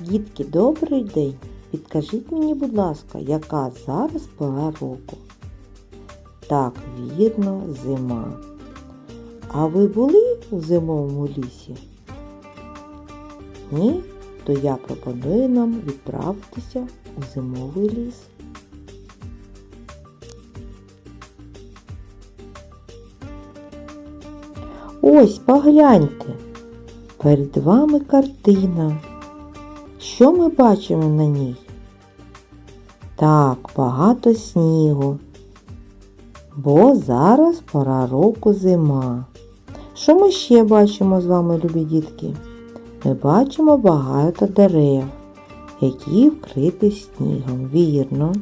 Дітки, добрий день. Підкажіть мені, будь ласка, яка зараз пора року? Так, вірно, зима. А ви були у зимовому лісі? Ні? То я пропоную нам відправитися у зимовий ліс. Ось погляньте. Перед вами картина. Що ми бачимо на ній? Так, багато снігу. Бо зараз пора року зима. Що ми ще бачимо з вами, любі дітки? Ми бачимо багато дерев, які вкриті снігом. Вірно.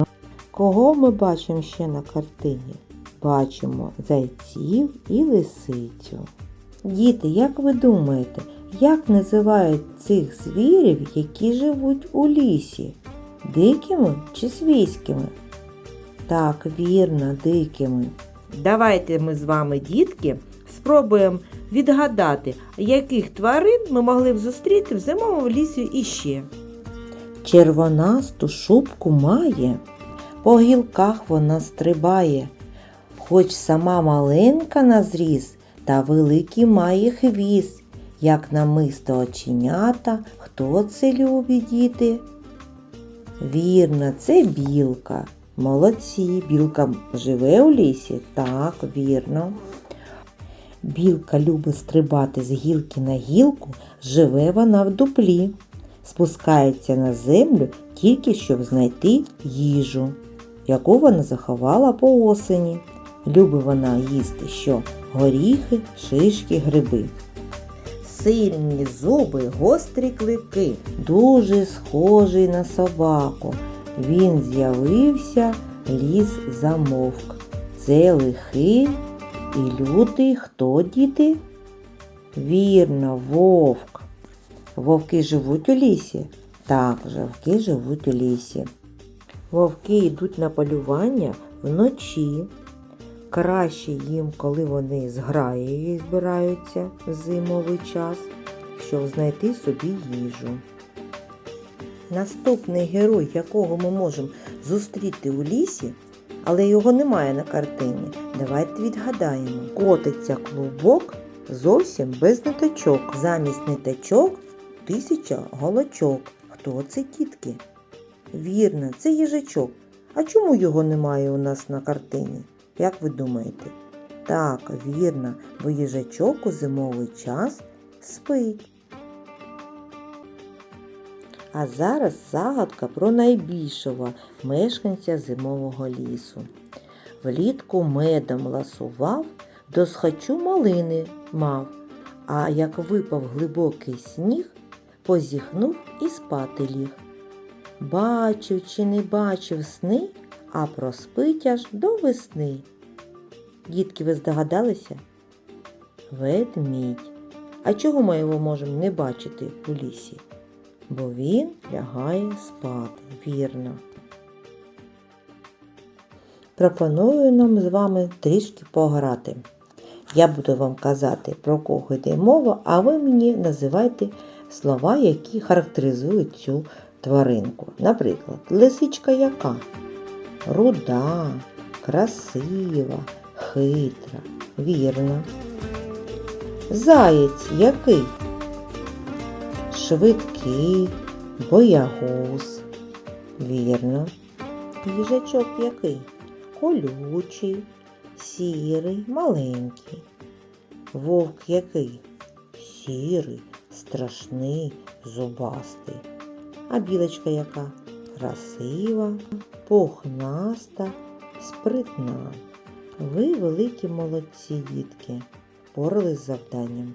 Кого ми бачимо ще на картині? Бачимо зайців і лисицю. Діти, як ви думаєте, як називають цих звірів, які живуть у лісі? Дикими чи свійськими? Так, вірно, дикими. Давайте ми з вами, дітки, спробуємо відгадати, яких тварин ми могли б зустріти в зимовому лісі іще. Червонасту шубку має, по гілках вона стрибає, хоч сама маленька на зріз, та великий має хвіст, як намисто оченята. Хто це любить діти? Вірно, це білка. Молодці, білка живе у лісі? Так, вірно. Білка любить стрибати з гілки на гілку, живе вона в дуплі. Спускається на землю тільки щоб знайти їжу, яку вона заховала по осені. Любить вона їсти що? Горіхи, шишки, гриби. Сильні зуби, гострі клики, дуже схожий на собаку. Він з'явився, ліс замовк. Це лихий і лютий хто діти? Вірно, вовк. Вовки живуть у лісі? Так, вовки живуть у лісі. Вовки йдуть на полювання вночі. Краще їм, коли вони з граєю збираються в зимовий час, щоб знайти собі їжу. Наступний герой, якого ми можемо зустріти у лісі, але його немає на картині. Давайте відгадаємо. Котиться клубок зовсім без ниточок. Замість ниточок тисяча голочок. Хто це тітки? Вірно, це їжачок. А чому його немає у нас на картині? Як ви думаєте? Так, вірно, бо їжачок у зимовий час спить. А зараз загадка про найбільшого мешканця зимового лісу. Влітку медом ласував, до схочу малини мав, а як випав глибокий сніг, позіхнув і спати ліг. Бачив чи не бачив сни, а проспить аж до весни. Дітки, ви здогадалися? Ведмідь. А чого ми його можемо не бачити у лісі? Бо він лягає спати, вірно. Пропоную нам з вами трішки пограти. Я буду вам казати, про кого йде мова, а ви мені називайте слова, які характеризують цю тваринку. Наприклад, лисичка яка? Руда, красива, хитра, вірна. Заєць який? Швидкий, боягуз. Вірно. Їжачок який? Колючий, сірий, маленький. Вовк який? Сірий, страшний, зубастий. А білочка яка? Красива, пухнаста, спритна. Ви великі молодці, дітки, впорались з завданням.